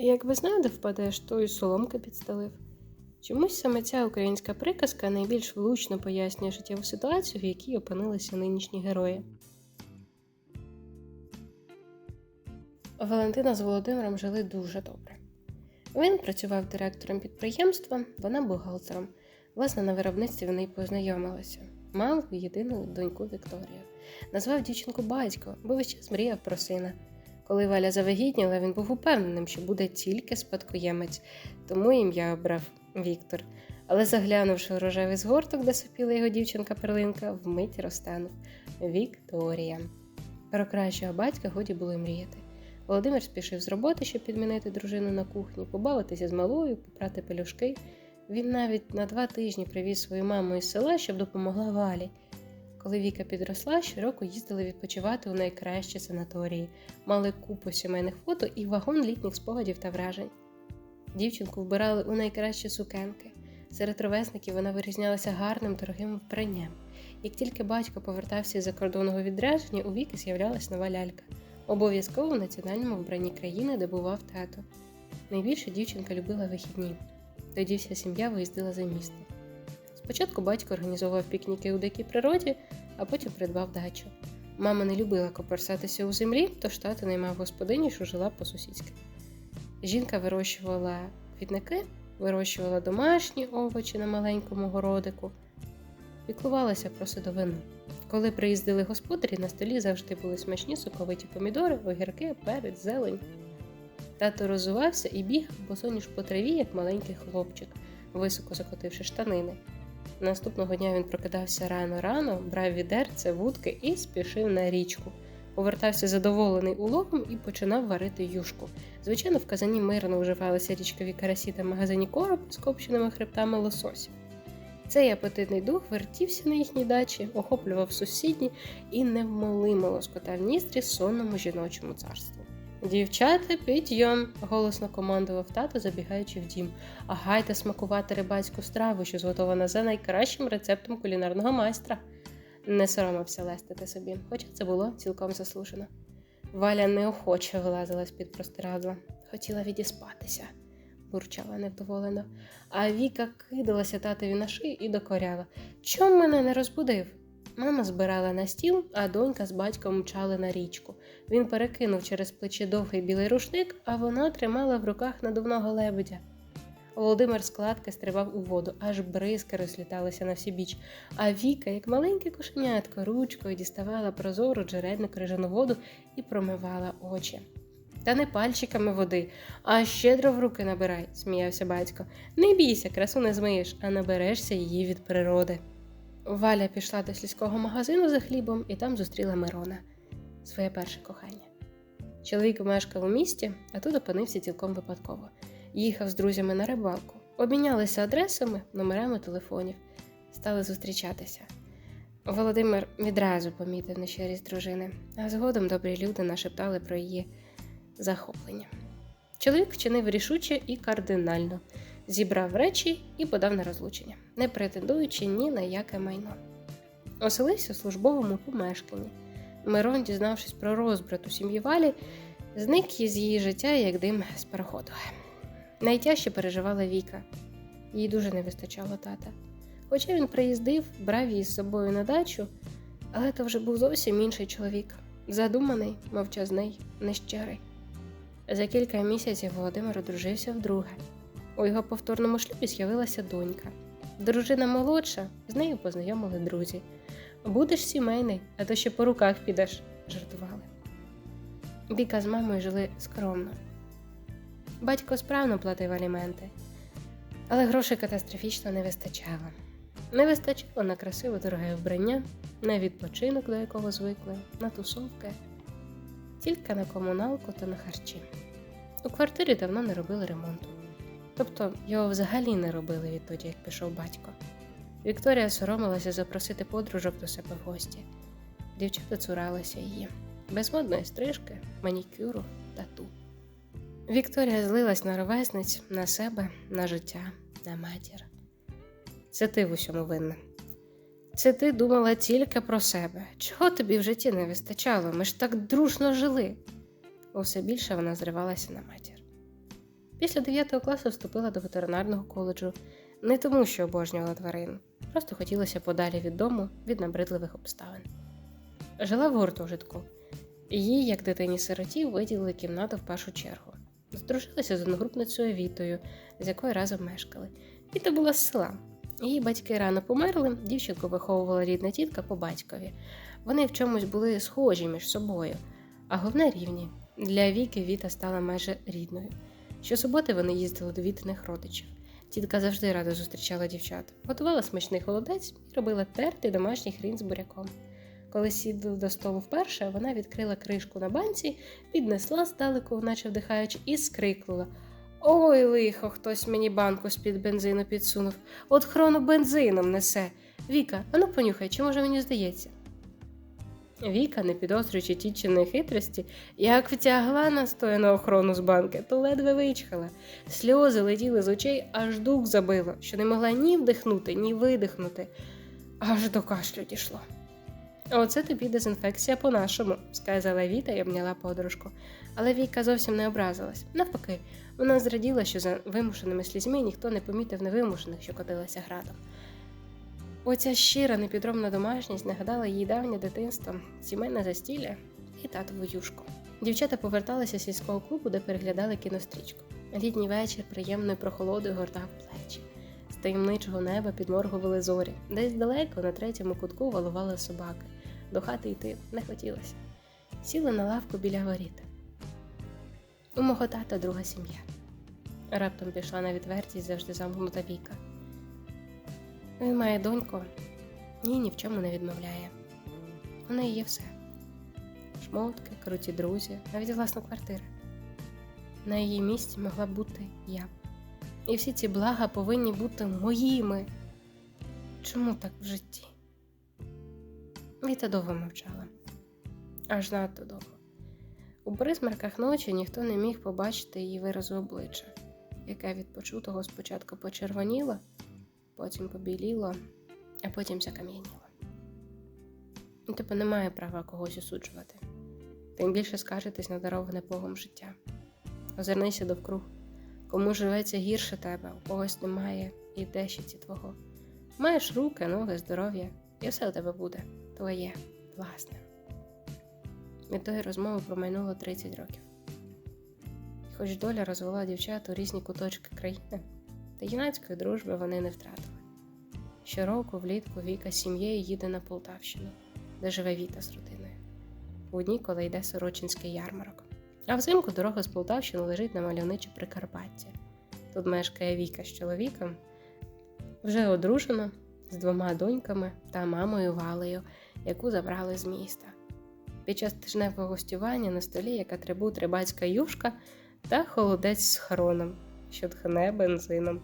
Як без нади впадеш, то й соломки підстелив. Чомусь саме ця українська приказка найбільш влучно пояснює життєву ситуацію, в якій опинилися нинішні герої. Валентина з Володимиром жили дуже добре. Він працював директором підприємства, вона бухгалтером. Власне, на виробництві вони й познайомилися. Мав єдину доньку Вікторію. Назвав дівчинку батько, бо весь час мріяв про сина. Коли Валя завагітніла, він був упевненим, що буде тільки спадкоємець, тому ім'я обрав Віктор. Але заглянувши у рожевий згорток, де сопіла його дівчинка перлинка, вмить розтанув Вікторія. Про кращого батька годі було й мріяти. Володимир спішив з роботи, щоб підмінити дружину на кухні, побавитися з малою, попрати пелюшки. Він навіть на два тижні привіз свою маму із села, щоб допомогла Валі. Коли Віка підросла, щороку їздили відпочивати у найкращі санаторії, мали купу сімейних фото і вагон літніх спогадів та вражень. Дівчинку вбирали у найкращі сукенки. Серед ровесників вона вирізнялася гарним дорогим вбранням. Як тільки батько повертався з закордонного відрядження, у Віки з'являлась нова лялька, обов'язково в національному вбранні країни, де бував тато. Найбільше дівчинка любила вихідні. Тоді вся сім'я виїздила за місто. Спочатку батько організовував пікніки у дикій природі, а потім придбав дачу. Мама не любила коперсатися у землі, тож тато наймав господиню, що жила по-сусідськи. Жінка вирощувала квітники, вирощувала домашні овочі на маленькому городику, піклувалася про садовину. Коли приїздили господарі, на столі завжди були смачні соковиті помідори, огірки, перець, зелень. Тато розувався і бігав босоніж по траві, як маленький хлопчик, високо закотивши штанини. Наступного дня він прокидався рано-рано, брав відерце, вудки і спішив на річку. Повертався задоволений уловом і починав варити юшку. Звичайно, в казані мирно вживалися річкові карасі та магазині короб з копченими хребтами лососів. Цей апетитний дух вертівся на їхній дачі, охоплював сусідні і невмолимо лоскотав ністрі сонному жіночому царству. Дівчата, підйом! голосно командував тато, забігаючи в дім. А гайте смакувати рибацьку страву, що зготована за найкращим рецептом кулінарного майстра. Не соромився лестити собі, хоча це було цілком заслужено. Валя неохоче вилазила з-під простирадла, хотіла відіспатися, бурчала невдоволено. А Віка кидалася татові на шию і докоряла. Чом мене не розбудив? Мама збирала на стіл, а донька з батьком мчали на річку. Він перекинув через плечі довгий білий рушник, а вона тримала в руках надувного лебедя. Володимир з кладки стрибав у воду, аж бризки розліталися на всі біч, а Віка, як маленьке кошенятко, ручкою діставала прозору джерельну крижану воду і промивала очі. Та не пальчиками води, а щедро в руки набирай, сміявся батько. Не бійся, красу не змиєш, а наберешся її від природи. Валя пішла до сільського магазину за хлібом і там зустріла Мирона, своє перше кохання. Чоловік мешкав у місті, а тут опинився цілком випадково. Їхав з друзями на рибалку, обмінялися адресами, номерами телефонів, стали зустрічатися. Володимир відразу помітив нещирість дружини, а згодом добрі люди нашептали про її захоплення. Чоловік вчинив рішуче і кардинально, зібрав речі і подав на розлучення, не претендуючи ні на яке майно. Оселився в службовому помешканні. Мирон, дізнавшись про розбрат у сім'ї Валі, зник із її життя, як дим з переходу. Найтяжче переживала Віка, їй дуже не вистачало тата. Хоча він приїздив, брав її з собою на дачу, але то вже був зовсім інший чоловік задуманий, мовчазний, нещирий. За кілька місяців Володимир одружився вдруге. У його повторному шлюбі з'явилася донька. Дружина молодша, з нею познайомили друзі. Будеш сімейний, а то ще по руках підеш, жартували. Віка з мамою жили скромно. Батько справно платив аліменти, але грошей катастрофічно не вистачало. Не вистачало на красиве дороге вбрання, на відпочинок, до якого звикли, на тусовки, тільки на комуналку та на харчі. У квартирі давно не робили ремонту. Тобто його взагалі не робили відтоді, як пішов батько. Вікторія соромилася запросити подружок до себе в гості. Дівчата цуралися її, без модної стрижки, манікюру, тату. Вікторія злилась на ровесниць, на себе, на життя, на матір. Це ти в усьому винна. Це ти думала тільки про себе. Чого тобі в житті не вистачало? Ми ж так дружно жили. Усе більше вона зривалася на матір. Після 9 класу вступила до ветеринарного коледжу не тому, що обожнювала тварин, просто хотілося подалі від дому від набридливих обставин. Жила в гуртожитку. Їй, як дитині сироті, виділили кімнату в першу чергу. Здружилася з одногрупницею Вітою, з якою разом мешкали. Віта була з села. Її батьки рано померли, дівчинку виховувала рідна тітка по батькові. Вони в чомусь були схожі між собою, а головне рівні. Для Віки Віта стала майже рідною. Щосуботи вони їздили до вітиних родичів. Тітка завжди радо зустрічала дівчат, готувала смачний холодець і робила тертий домашній хрін з буряком. Коли сідали до столу вперше, вона відкрила кришку на банці, піднесла здалеку, наче вдихаючи, і скрикнула: Ой, лихо, хтось мені банку з-під бензину підсунув. От хрону бензином несе. Віка, ану понюхай, чи може мені здається? Віка, не підозрюючи тітчиної хитрості, як втягла настояну охорону з банки, то ледве вичхала. Сльози летіли з очей, аж дух забило, що не могла ні вдихнути, ні видихнути. Аж до кашлю дійшло. Оце тобі дезінфекція по-нашому, сказала Віта і обняла подружку. Але Віка зовсім не образилась. Навпаки, вона зраділа, що за вимушеними слізьми ніхто не помітив невимушених, що котилися градом. Оця щира непідробна домашність нагадала їй давнє дитинство, сімейне застілля і татову юшку. Дівчата поверталися з сільського клубу, де переглядали кінострічку. Літній вечір приємною прохолодою гортав плечі. З таємничого неба підморгували зорі. Десь далеко на третьому кутку валували собаки. До хати йти не хотілося. Сіли на лавку біля воріт. У мого тата друга сім'я. Раптом пішла на відвертість завжди замкнута віка. Він має доньку, ні ні в чому не відмовляє. У неї є все: шмотки, круті друзі, навіть власна квартира. На її місці могла бути я. І всі ці блага повинні бути моїми. Чому так в житті? Віта довго мовчала, аж надто довго. У присмерках ночі ніхто не міг побачити її виразу обличчя, яке від почутого спочатку почервоніло, потім побіліло, а потім закам'яніло. У тебе немає права когось осуджувати, тим більше скаржитись на дароване Богом життя. Озирнися довкруг, кому живеться гірше тебе, у когось немає і дещиці твого. Маєш руки, ноги, здоров'я, і все у тебе буде твоє, власне. Від тої розмови промайнуло 30 років. І хоч доля розвела дівчат у різні куточки країни, та юнацької дружби вони не втратили. Щороку влітку Віка з сім'єю їде на Полтавщину, де живе Віта з родиною. У дні, коли йде Сорочинський ярмарок. А взимку дорога з Полтавщини лежить на мальовниче Прикарпаття. Тут мешкає Віка з чоловіком, вже одружена з двома доньками та мамою Валею, яку забрали з міста. Під час тижневого гостювання на столі як атрибут рибацька юшка та холодець з хроном, що тхне бензином.